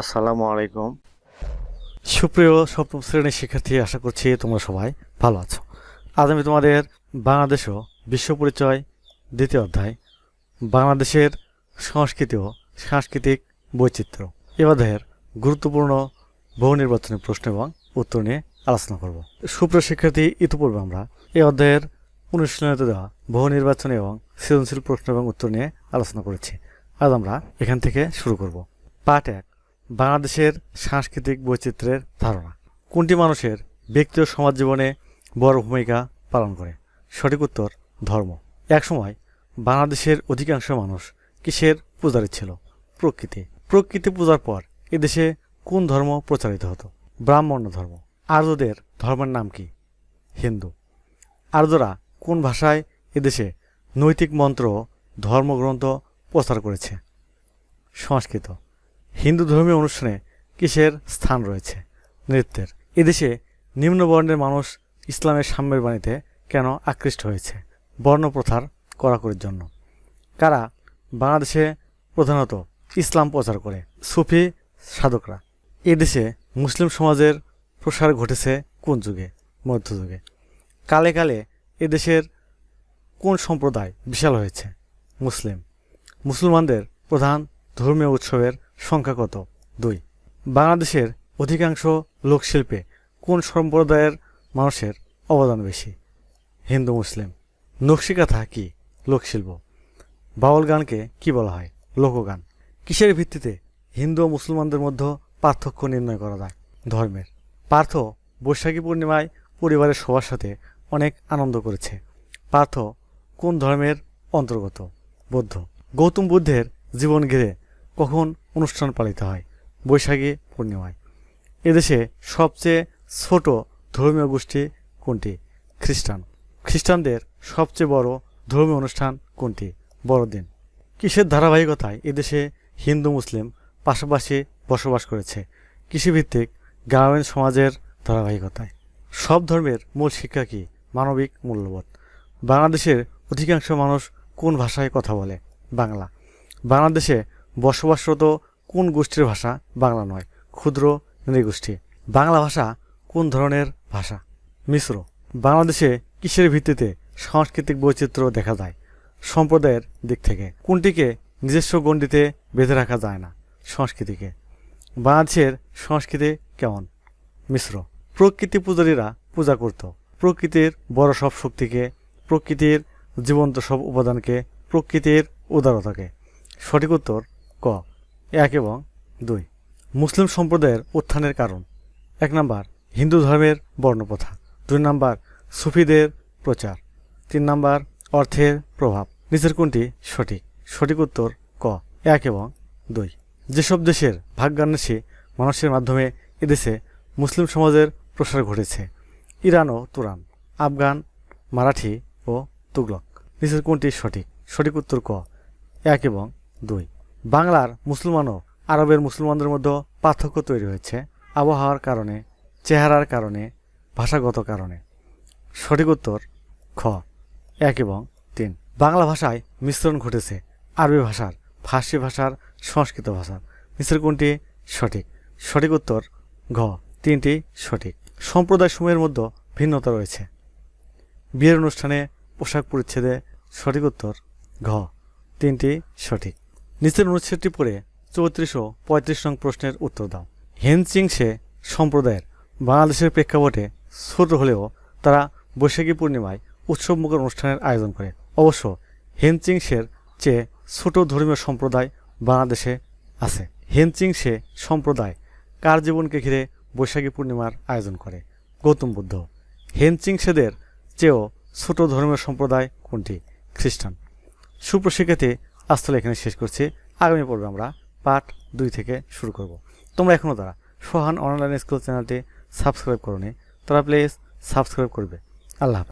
আসসালামু আলাইকুম। সুপ্রিয় সপ্তম শ্রেণির শিক্ষার্থী, আশা করছি তোমরা সবাই ভালো আছো। আজ আমি তোমাদের বাংলাদেশ ও বিশ্ব পরিচয় দ্বিতীয় অধ্যায়, বাংলাদেশের সংস্কৃতি ও সাংস্কৃতিক বৈচিত্র্য এ অধ্যায়ের গুরুত্বপূর্ণ বহু নির্বাচনী প্রশ্ন এবং উত্তর নিয়ে আলোচনা করব। সুপ্রিয় শিক্ষার্থী, ইতিপূর্বে আমরা এই অধ্যায়ের অনুশীলনীতে দেওয়া বহু নির্বাচনী এবং সৃজনশীল প্রশ্ন এবং উত্তর নিয়ে আলোচনা করেছি। আজ আমরা এখান থেকে শুরু করব। পাঠ এক বাংলাদেশের সাংস্কৃতিক বৈচিত্র্যের ধারণা। কোনটি মানুষের ব্যক্তি ও সমাজ জীবনে বড় ভূমিকা পালন করে? সঠিক উত্তর, ধর্ম। একসময় বাংলাদেশের অধিকাংশ মানুষ কিসের পূজারী ছিল? প্রকৃতি। প্রকৃতি পূজার পর এদেশে কোন ধর্ম প্রচারিত হতো? ব্রাহ্মণ্য ধর্ম। আর্যদের ধর্মের নাম কি? হিন্দু। আর্যরা কোন ভাষায় এদেশে নৈতিক মন্ত্র ধর্মগ্রন্থ প্রচার করেছে? সংস্কৃত। হিন্দু ধর্মীয় অনুষ্ঠানে কিসের স্থান রয়েছে? নৃত্যের। এদেশে নিম্নবর্ণের মানুষ ইসলামের সাম্যের বাণীতে কেন আকৃষ্ট হয়েছে? বর্ণপ্রথার কড়াকড়ির জন্য। কারা বাংলাদেশে প্রধানত ইসলাম প্রচার করে? সুফি সাধকরা। এদেশে মুসলিম সমাজের প্রসার ঘটেছে কোন যুগে? মধ্যযুগে। কালে কালে এদেশের কোন সম্প্রদায় বিশাল হয়েছে? মুসলিম। মুসলমানদের প্রধান ধর্মীয় উৎসবের সংখ্যা কত? দুই। বাংলাদেশের অধিকাংশ লোকশিল্পে কোন সম্প্রদায়ের মানুষের অবদান বেশি? হিন্দু, মুসলিম। নকশিকাথা কি? লোকশিল্প। বাউল গানকে কি বলা হয়? লোকগান। কিসের ভিত্তিতে হিন্দু ও মুসলমানদের মধ্যে পার্থক্য নির্ণয় করা যায়? ধর্মের। পার্থ বৈশাখী পূর্ণিমায় পরিবারের সবার সাথে অনেক আনন্দ করেছে। পার্থ কোন ধর্মের অন্তর্গত? বৌদ্ধ। গৌতম বুদ্ধের জীবন ঘিরে কখন অনুষ্ঠান পালিত হয়, বৈশাখী পূর্ণিমায়। এদেশে সবচেয়ে ছোট ধর্মীয় গোষ্ঠী কোনটি? খ্রিস্টান। খ্রিস্টানদের সবচেয়ে বড় ধর্মীয় অনুষ্ঠান কোনটি? বড়দিন। কিসের ধারাবাহিকতায় এদেশে হিন্দু, মুসলিম পাশাপাশি বসবাস করেছে? কৃষিভিত্তিক গ্রামীণ সমাজের ধারাবাহিকতায়। সব ধর্মের মূল শিক্ষা কি? মানবিক মূল্যবোধ। বাংলাদেশের অধিকাংশ মানুষ কোন ভাষায় কথা বলে? বাংলা। বাংলাদেশে বসবাসরত কোন গোষ্ঠীর ভাষা বাংলা নয়? ক্ষুদ্র নৃগোষ্ঠী বাংলা ভাষা কোন ধরনের ভাষা? মিশ্র। বাংলাদেশে কিসের ভিত্তিতে সাংস্কৃতিক বৈচিত্র্য দেখা যায়? সম্প্রদায়ের দিক থেকে। কোনটিকে নিজস্ব গণ্ডিতে বেঁধে রাখা যায় না সংস্কৃতিকে? বাংলাদেশের সংস্কৃতি কেমন? মিশ্র। প্রকৃতি পূজারীরা পূজা করত। প্রকৃতির বড় সব শক্তিকে, প্রকৃতির জীবন্ত সব উপাদানকে, প্রকৃতির উদারতাকে। সঠিক উত্তর ক। এক এবং দুই। মুসলিম সম্প্রদায়ের উত্থানের কারণ। এক নাম্বার, হিন্দু ধর্মের বর্ণপ্রথা। দুই নাম্বার, সুফিদের প্রচার। তিন নাম্বার, অর্থের প্রভাব। নিচের কোনটি সঠিক? সঠিক উত্তর ক। এক এবং দুই। যেসব দেশের ভাগ্যান্বেষী মানুষের মাধ্যমে এদেশে মুসলিম সমাজের প্রসার ঘটেছে, ইরান ও তুরান, আফগান, মারাঠি ও তুগলক। নিচের কোনটি সঠিক? সঠিক উত্তর ক। এক এবং দুই। বাংলার মুসলমান ও আরবের মুসলমানদের মধ্যে পার্থক্য তৈরি হয়েছে আবহাওয়ার কারণে, চেহারার কারণে, ভাষাগত কারণে। সঠিক উত্তর, খ। এক এবং তিন। বাংলা ভাষায় মিশ্রণ ঘটেছে আরবি ভাষার, ফার্সি ভাষার, সংস্কৃত ভাষার। মিশ্র কোনটি? সঠিক। সঠিক উত্তর, ঘ। তিনটি সঠিক। সম্প্রদায় সমূহের মধ্যে ভিন্নতা রয়েছে। বিয়ের অনুষ্ঠানে পোশাক পরিচ্ছেদে সঠিক উত্তর, ঘ। তিনটি সঠিক। নিচের অনুচ্ছেদটি পড়ে চৌত্রিশ ও পঁয়ত্রিশ নং প্রশ্নের উত্তর দাও। হেনচিংসে সম্প্রদায়ের বাংলাদেশের প্রেক্ষাপটে ছোট হলেও তারা বৈশাখী পূর্ণিমায় উৎসবমুখর অনুষ্ঠানের আয়োজন করে। অবশ্য হেনচিংসের চেয়ে ছোট ধর্মীয় সম্প্রদায় বাংলাদেশে আছে। হেনচিংসে সম্প্রদায় কার জীবনকে ঘিরে বৈশাখী পূর্ণিমার আয়োজন করে? গৌতম বুদ্ধ। হেনচিংসেদের চেয়েও ছোট ধর্মীয় সম্প্রদায় কোনটি? খ্রিস্টান। সুপ্রশিক্ষাতে আজ তাহলে এখানে শেষ করছি। আগামী পর্বে আমরা পার্ট দুই থেকে শুরু করব। তোমরা এখনও তারা সোহান অনলাইন স্কুল চ্যানেলটি সাবস্ক্রাইব করো তারা প্লিজ সাবস্ক্রাইব করবে। আল্লাহ